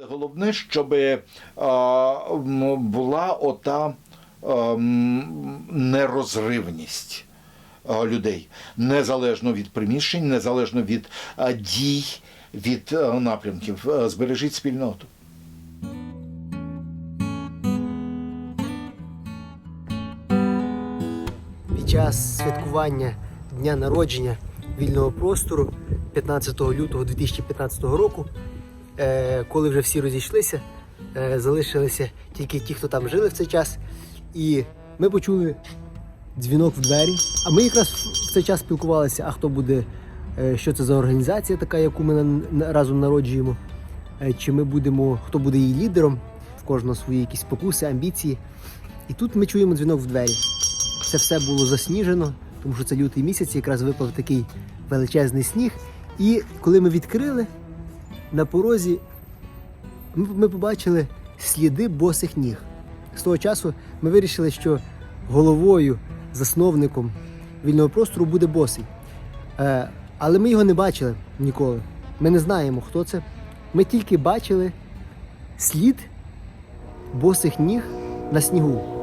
Головне, щоб була ота а, нерозривність а, людей, незалежно від приміщень, незалежно від дій, від напрямків. Збережіть спільноту. під час святкування дня народження вільного простору 15 лютого 2015 року, е, коли вже всі розійшлися, е, залишилися тільки ті, хто там жили в цей час. І ми почули дзвінок в двері. А ми якраз в цей час спілкувалися, а хто буде, е, що це за організація така, яку ми разом народжуємо. Е, Чи ми будемо, хто буде її лідером, в кожного свої якісь спокуси, амбіції. І тут ми чуємо дзвінок в двері. Це все було засніжено, тому що це лютий місяць, якраз випав такий величезний сніг. І коли ми відкрили на порозі, ми, побачили сліди босих ніг. З того часу ми вирішили, що головою, засновником вільного простору буде босий. Е, але ми його не бачили ніколи. Ми не знаємо, хто це. Ми тільки бачили слід босих ніг на снігу.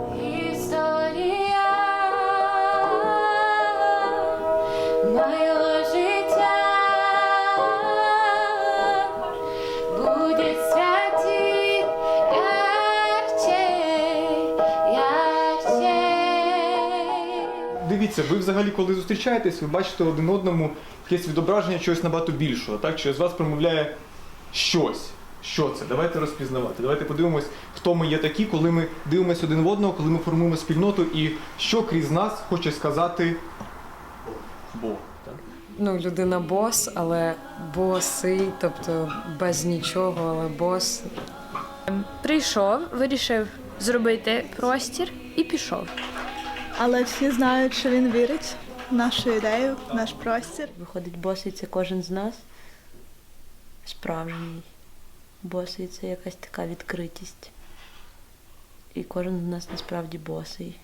Дивіться, ви взагалі, коли зустрічаєтесь, ви бачите один одному якесь відображення чогось набагато більшого, так? Через вас промовляє щось. Що це? Давайте розпізнавати. Давайте подивимось, хто ми є такі, коли ми дивимося один в одного, коли ми формуємо спільноту і що крізь нас хоче сказати Бог. Ну, людина бос, але босий, тобто без нічого, але бос. Прийшов, вирішив зробити простір і пішов. Але всі знають, що він вірить в нашу ідею, в наш простір. Виходить, босий це кожен з нас. Справжній. Босий це якась така відкритість. І кожен з нас насправді босий.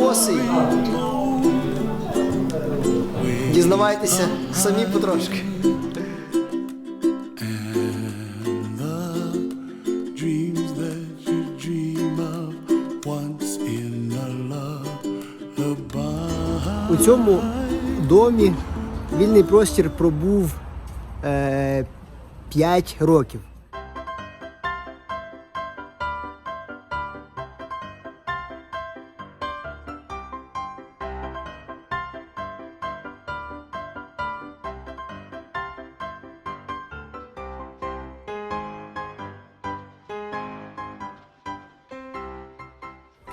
Once in a lullaby. У цьому домі вільний простір пробув е, 5 років.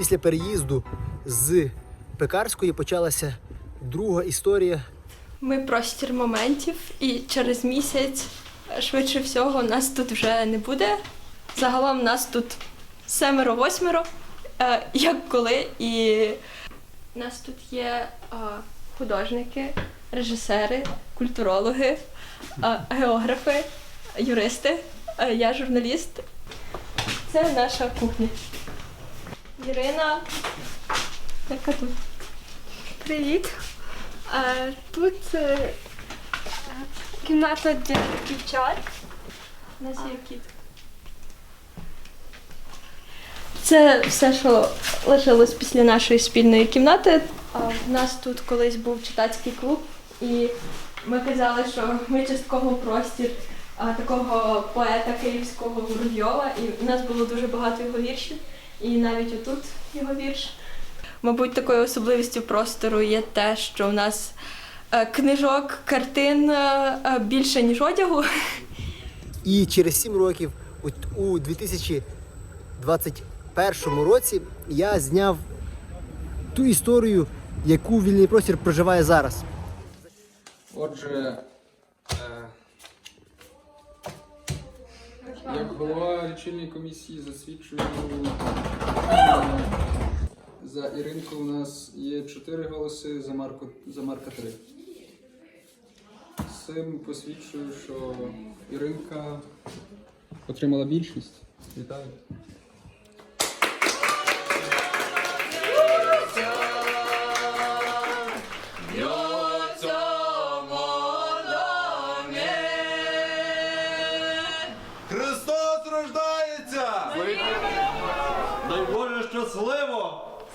Після переїзду з Пекарської почалася друга історія Ми простір моментів, і через місяць, швидше всього, нас тут вже не буде. Загалом нас тут семеро-восьмеро, е, як коли. І у нас тут є е, художники, режисери, культурологи, е, географи, юристи. Я журналіст. Це наша кухня. Ірина, яка тут? Привіт. Е, Тут е, кімната для дівчат. У нас є кіт. Це все, що лишилось після нашої спільної кімнати. А, У нас тут колись був читацький клуб, і ми казали, що ми частково простір а, такого поета київського Воробйова, і у нас було дуже багато його віршів, і навіть отут його вірш. Мабуть, такою особливістю простору є те, що у нас е, книжок, картин е, е, більше, ніж одягу. І через 7 років, от у 2021 році, я зняв ту історію, яку вільний простір проживає зараз. Отже, як голова лічильної комісії засвідчую е, за Іринку у нас є 4 голоси, за Марку за Марка 3. Цим посвідчую, що Іринка отримала більшість. Вітаю.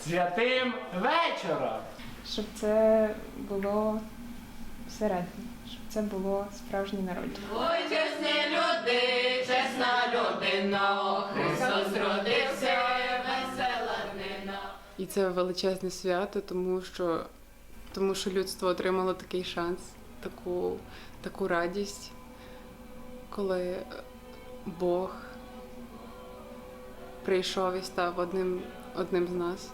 Святим вечором. Щоб це було всередині, щоб це було справжнє народження. Ой, чесні люди, чесна людина, Христос родився, весела днина. І це величезне свято, тому що, тому що людство отримало такий шанс, таку, таку радість, коли Бог прийшов і став одним, одним з нас.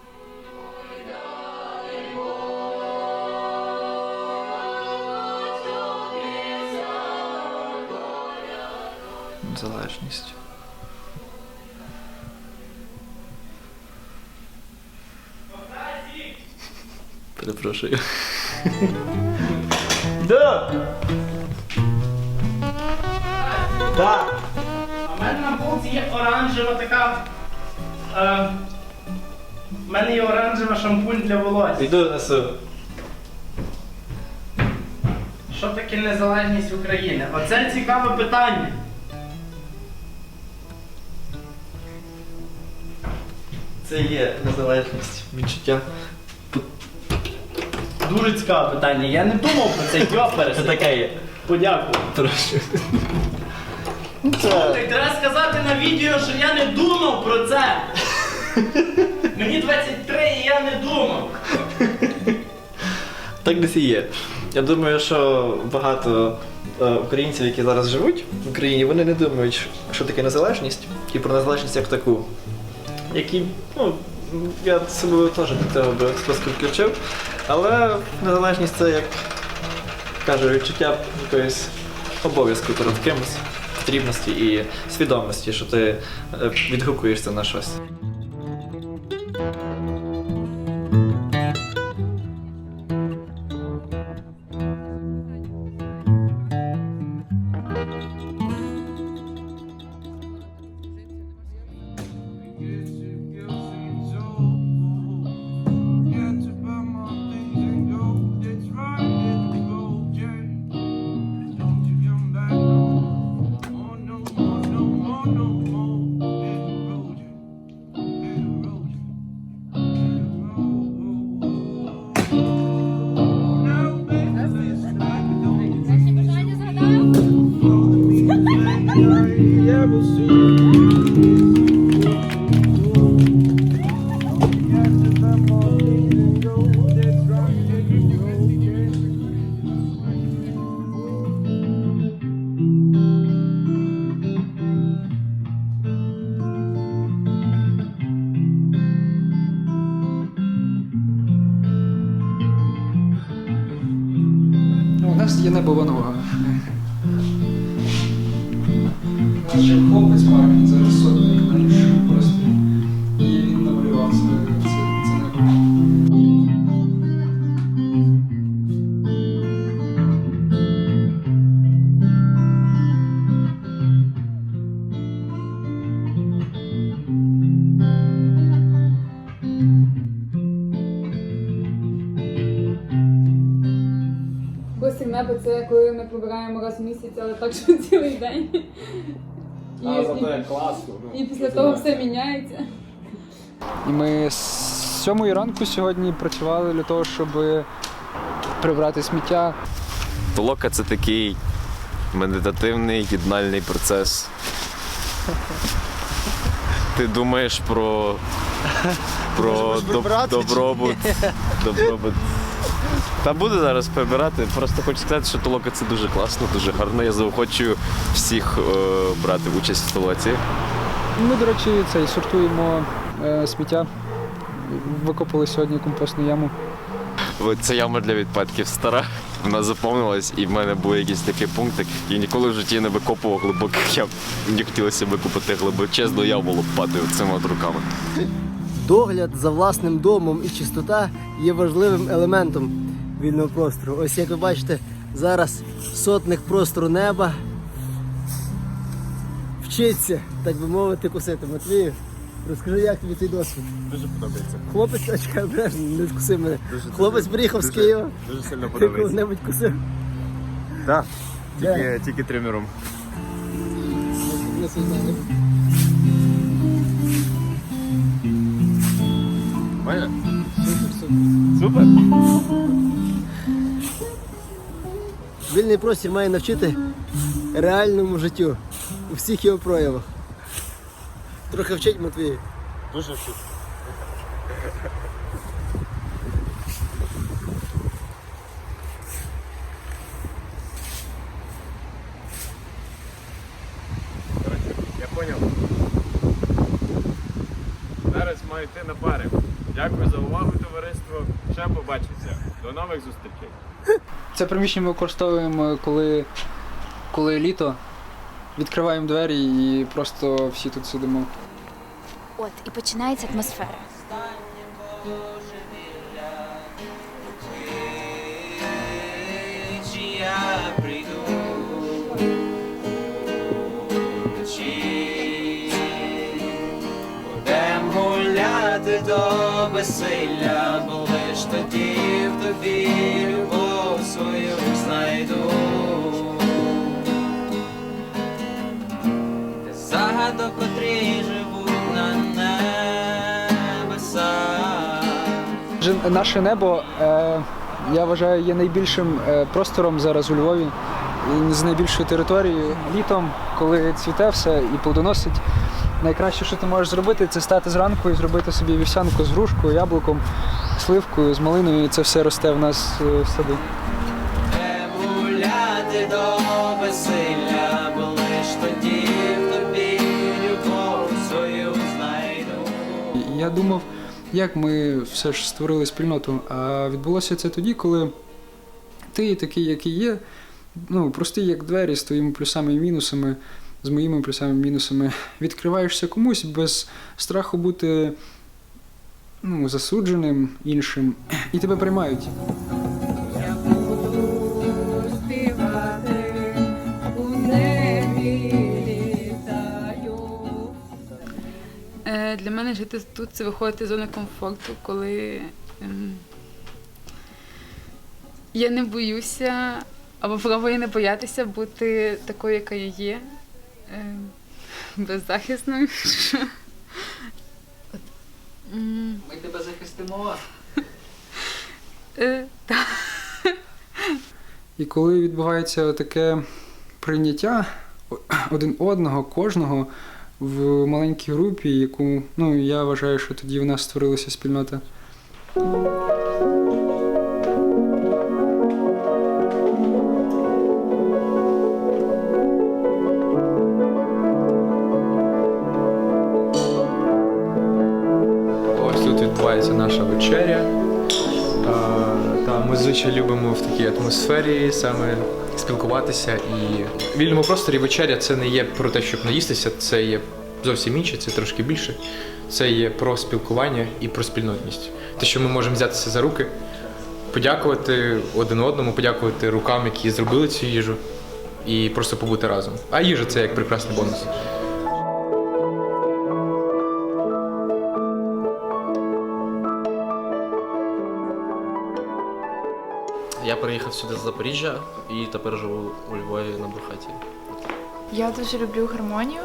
Залежність. Перепрошую. Да. Да. А в мене на полці є оранжева така. Е, в мене є оранжева шампунь для волосся. Йду несу. Що таке незалежність України? Оце цікаве питання. Це є незалежність відчуття. Дуже цікаве питання. Я не думав про це, йоперес. Це таке є. Подякую. Трошки. Слухай, треба сказати на відео, що я не думав про це. Мені 23 і я не думав. Так десь і є. Я думаю, що багато е, українців, які зараз живуть в Україні, вони не думають, що таке незалежність і про незалежність як таку. Які, ну, я собою теж до цього би списку включив. Але незалежність це як кажу, відчуття якоїсь обов'язку перед кимось, потрібності і свідомості, що ти е, відгукуєшся на щось. Є небо нога. Наш хлопець Марк так що цілий день. І, і, класно. і після того все міняється. І ми з сьомої ранку сьогодні працювали для того, щоб прибрати сміття. Толока це такий медитативний єднальний процес. Ти думаєш про, про доб- добробут. добробут. Та буду зараз прибирати. Просто хочу сказати, що толока це дуже класно, дуже гарно. Я заохочую всіх е, брати участь в толоці. Ми, до речі, цей сортуємо е, сміття. Викопали сьогодні компостну яму. От Ця яма для відпадків стара. Вона заповнилась, і в мене був якийсь такий пунктик. Я ніколи в житті не викопував глибоких ям. Мені хотілося викопати глибочезну яму лопатою цими от руками. Догляд за власним домом і чистота є важливим елементом вільного простору. Ось як ви бачите, зараз сотник простору неба. Вчиться, так би мовити, кусити. Матвію, розкажи, як тобі цей досвід? Дуже подобається. Хлопець, чекай, обережно, не вкуси мене. Дуже- Хлопець дуже- приїхав з дуже- Києва. дуже сильно Ти подобається. коли-небудь кусив? Так, Де? тільки, тільки тренером. Не знаю. Супер. Вільний простір має навчити реальному життю у всіх його проявах. Трохи вчить Матвій. Дуже вчить. Я поняв. Зараз маю йти на пари. Дякую за увагу, товариство. Ще побачимося. До нових зустрічей. Це приміщення ми використовуємо, коли, коли літо. Відкриваємо двері і просто всі тут сидимо. От, і починається атмосфера. гуляти до безсилля, бо лиш тоді в тобі любов свою знайду. Загадок, котрі живуть на небесах. Наше небо, е, я вважаю, є найбільшим е, простором зараз у Львові і з найбільшою територією. Літом, коли цвіте все і плодоносить, найкраще, що ти можеш зробити, це стати зранку і зробити собі вівсянку з грушкою, яблуком, сливкою, з малиною, і це все росте в нас е, в саду. Гуляти до безсилля, бо лиш тоді в тобі любов свою знайду. Я думав, як ми все ж створили спільноту. А відбулося це тоді, коли ти такий, який є, ну, простий як двері з твоїми плюсами і мінусами, з моїми плюсами і мінусами, відкриваєшся комусь без страху бути ну, засудженим іншим, і тебе приймають. Для мене жити тут це виходити з зони комфорту, коли ем, я не боюся або пробую не боятися бути такою, яка я є, ем, беззахисною. Ми тебе захистимо. е. І коли відбувається таке прийняття один одного, кожного в маленькій групі, яку ну я вважаю, що тоді в нас створилася спільнота. Ось тут відбувається наша вечеря. Та ми звичайно любимо в такій атмосфері саме спілкуватися і в вільному просторі вечеря це не є про те, щоб наїстися, це є зовсім інше, це трошки більше. Це є про спілкування і про спільнотність. Те, що ми можемо взятися за руки, подякувати один одному, подякувати рукам, які зробили цю їжу, і просто побути разом. А їжа це як прекрасний бонус. Я приїхав сюди з Запоріжжя і тепер живу у Львові на Бурхаті. Я дуже люблю гармонію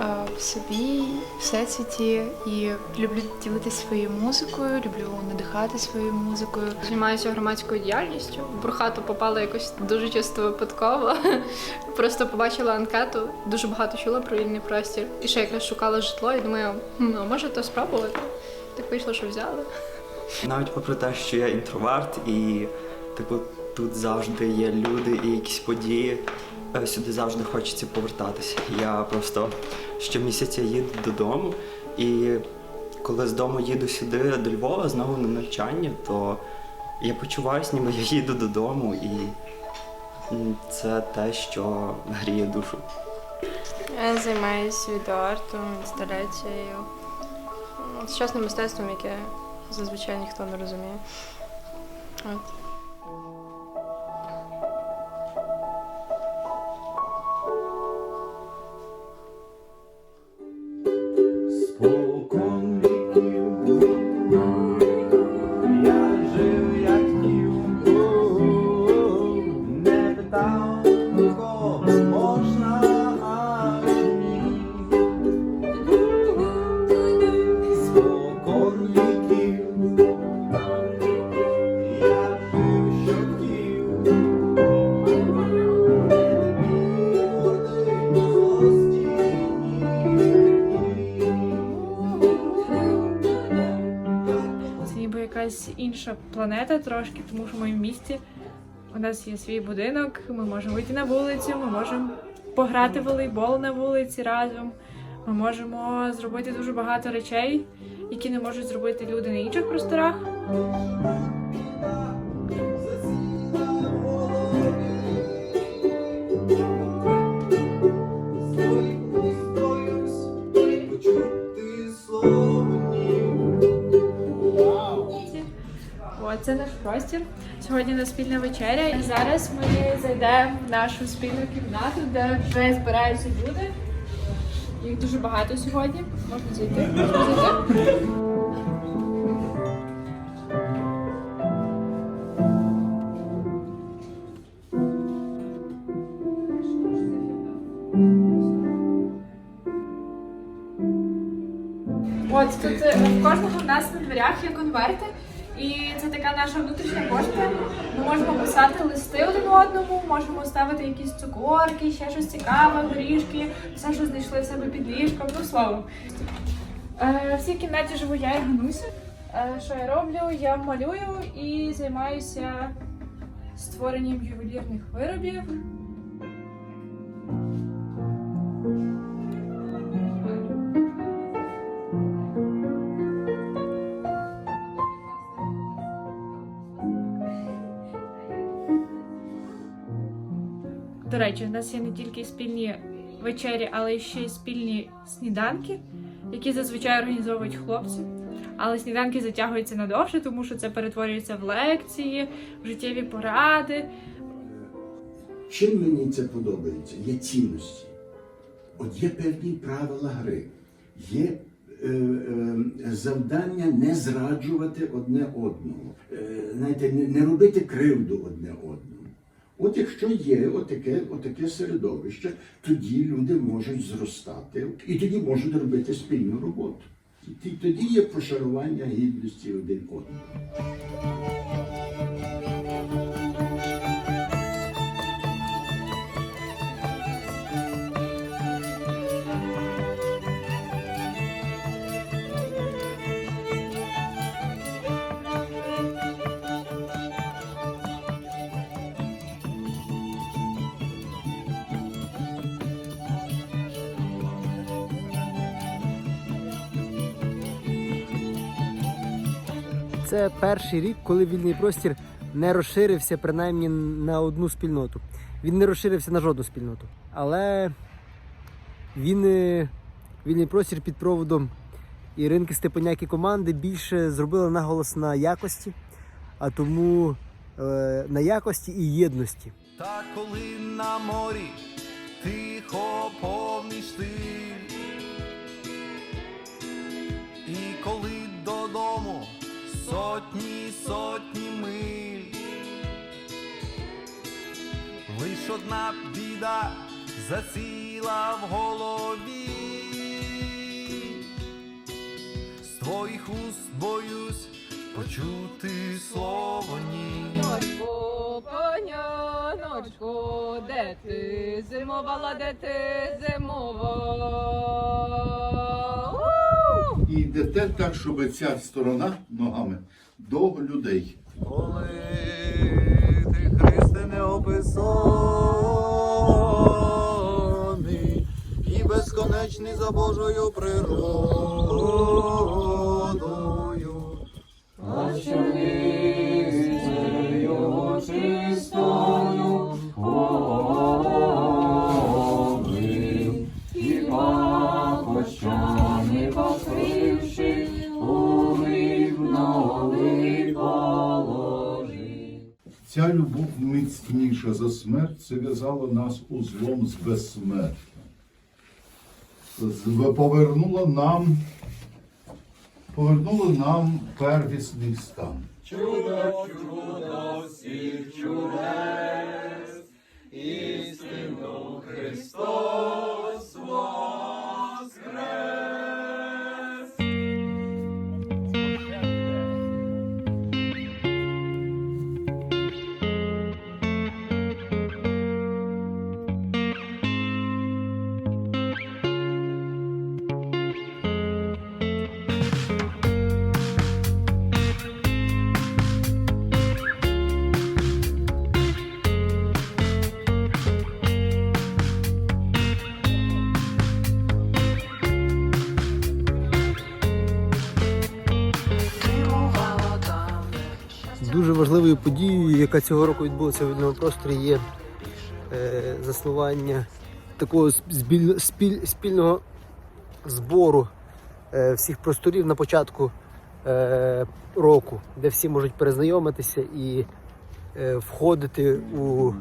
е, в собі, в всесвіті і люблю ділитися своєю музикою, люблю надихати своєю музикою. Займаюся громадською діяльністю. В Бурхату попала якось дуже чисто випадково. Просто побачила анкету, дуже багато чула про вільний простір. І ще якраз шукала житло і думаю, «Хм, а може то спробувати. Так вийшло, що взяли. Навіть попри те, що я інтроверт і типу тут завжди є люди і якісь події. е, Сюди завжди хочеться повертатися. Я просто щомісяця їду додому, і коли з дому їду сюди до Львова знову на навчання, то я почуваюся, ніби я їду додому, і це те, що гріє душу. Я займаюся відеоартом, інсталяцією, сучасним мистецтвом, яке зазвичай ніхто не розуміє. От. Планета трошки, тому що ми в місті. У нас є свій будинок, ми можемо вийти на вулицю, ми можемо пограти волейбол на вулиці разом. Ми можемо зробити дуже багато речей, які не можуть зробити люди на інших просторах. Це наш простір. Сьогодні у нас спільна вечеря. І зараз ми зайдемо в нашу спільну кімнату, де вже збираються люди. Їх дуже багато сьогодні. Можна зайти. Можна зайти. От тут е, в кожного в нас на дверях є конверти, і це така наша внутрішня пошта. Ми можемо писати листи один одному, можемо ставити якісь цукорки, ще щось цікаве, горішки, все, що знайшли в себе під ліжком, ну словом. Е, В цій кімнаті живу я і Гануся. Е, Що я роблю? Я малюю і займаюся створенням ювелірних виробів. До речі, в нас є не тільки спільні вечері, але ще й спільні сніданки, які зазвичай організовують хлопці. Але сніданки затягуються надовше, тому що це перетворюється в лекції, в життєві поради. Чим мені це подобається? Є цінності. От є певні правила гри, є е, е, завдання не зраджувати одне одного, е, знаєте, не робити кривду одне одному. От якщо є отаке, отаке середовище, тоді люди можуть зростати і тоді можуть робити спільну роботу. Тоді є пошарування гідності один одного. Це перший рік, коли вільний простір не розширився принаймні на одну спільноту. Він не розширився на жодну спільноту. Але він, е, вільний простір під проводом Іринки Степаняк і команди більше зробили наголос на якості, а тому е, на якості і єдності. Та коли на морі тихо повний штиль, і коли сотні сотні миль, лиш одна біда засіла в голові, з твоїх уст боюсь почути слово ні. Ночко, паняночко, де ти зимувала, де ти зимувала? І йдете так, щоб ця сторона ногами до людей. Коли ти Христе неописаний і безконечний за Божою природою. Зав'язала нас узлом з безсмертя. Повернула нам, повернула нам первісний стан. Чудо, чудо всіх чудес, істину Христос воскрес. Важливою подією, яка цього року відбулася в вільному просторі, є е, заснування такого збіль- спіль- спільного збору е, всіх просторів на початку е, року, де всі можуть перезнайомитися і е, входити у,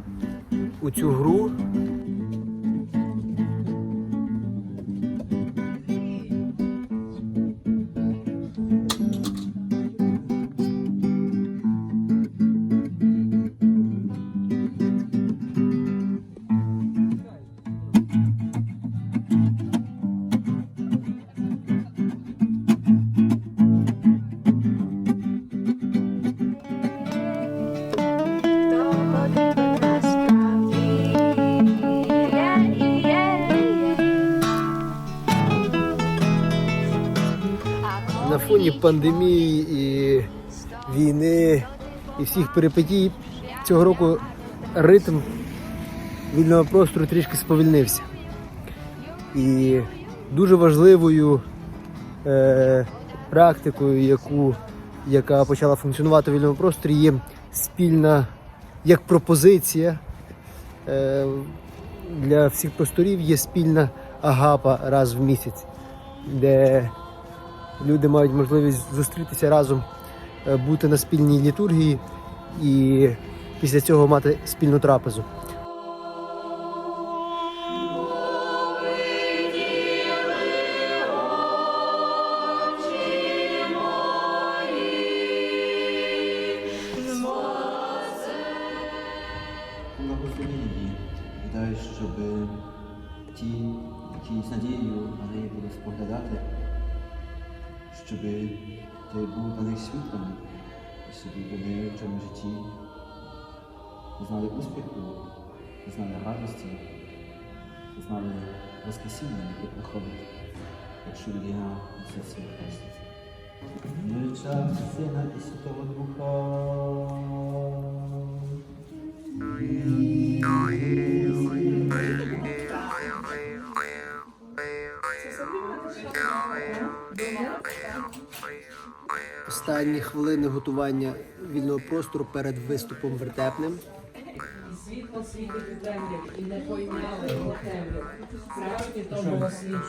у цю гру. Пандемії і війни і всіх перипетій цього року ритм вільного простору трішки сповільнився. І дуже важливою е, практикою, яку, яка почала функціонувати в вільному просторі, є спільна як пропозиція е, для всіх просторів є спільна агапа раз в місяць, де люди мають можливість зустрітися разом, е, бути на спільній літургії і після цього мати спільну трапезу. Останні хвилини готування вільного простору перед виступом вертепним. Світло світить у темряві, і не поймали його темряву. Справді тому світло.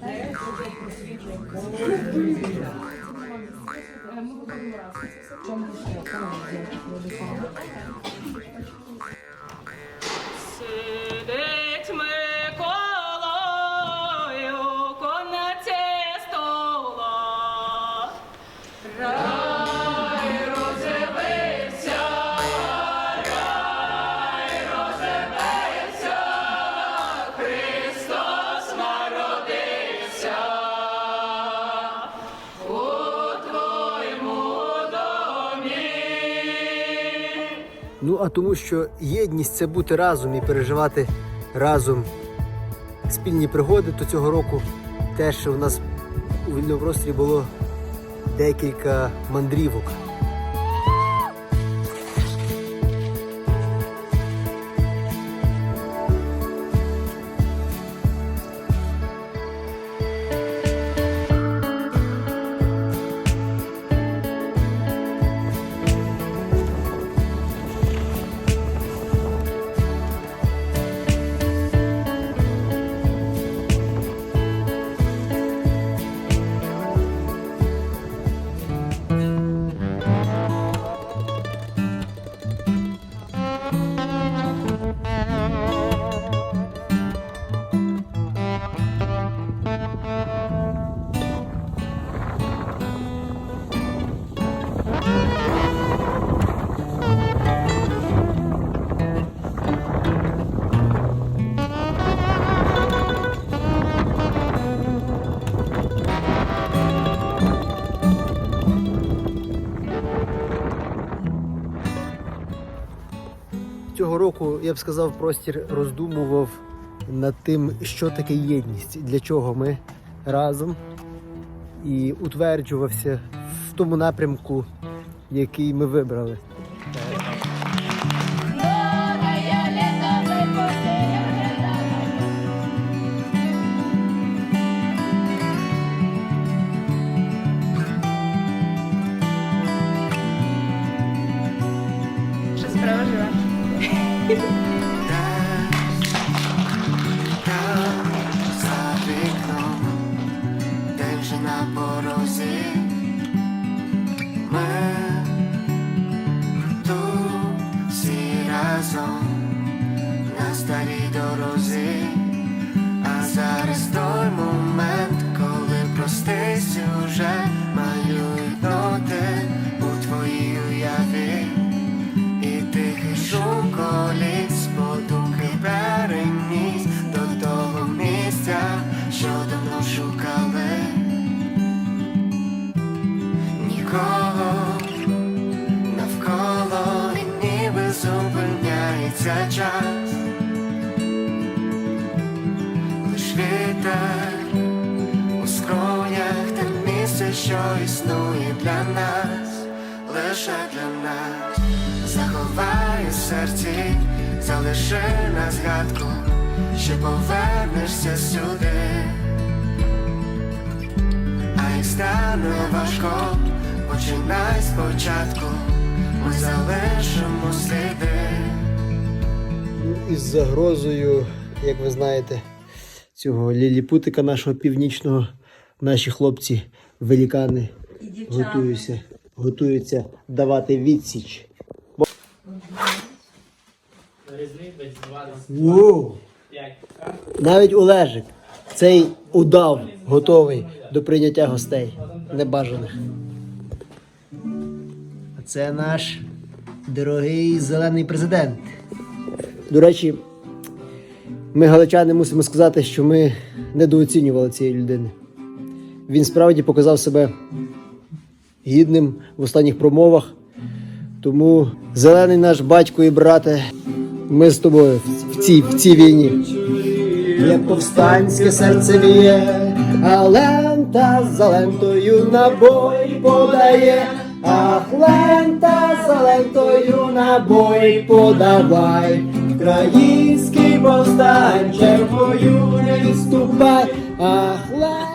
Те, що просвітлює кожен. Чому Сидить Миколою, Ну а тому, що єдність це бути разом і переживати разом спільні пригоди, то цього року теж у нас у вільному просторі було декілька мандрівок. Року, я б сказав, простір роздумував над тим, що таке єдність, для чого ми разом, і утверджувався в тому напрямку, який ми вибрали. справа живе. 다, 다. Існує для нас, лише для нас. Заховай у серці, залиши на згадку, що повернешся сюди. А як стане важко, починай спочатку, ми залишимо сліди. із загрозою, як ви знаєте, цього ліліпутика нашого північного, наші хлопці, велікани, готуються, готуються давати відсіч. Воу! Навіть Олежик, цей удав готовий до прийняття гостей небажаних. А це наш дорогий зелений президент. До речі, ми, галичани, мусимо сказати, що ми недооцінювали цієї людини. Він справді показав себе гідним в останніх промовах. Тому зелений наш батько і брате, ми з тобою в цій, в цій війні. Як повстанське серце б'є, а лента за лентою набой подає, ах, лента за лентою набой подавай, український повстанче бою не відступай, ах, лента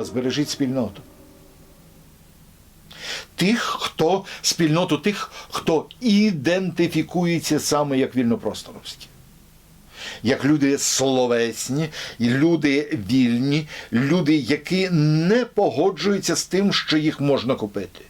Збережіть спільноту. Тих, хто спільноту тих, хто ідентифікується саме як вільнопросторовські. Як люди словесні, люди вільні, люди, які не погоджуються з тим, що їх можна купити.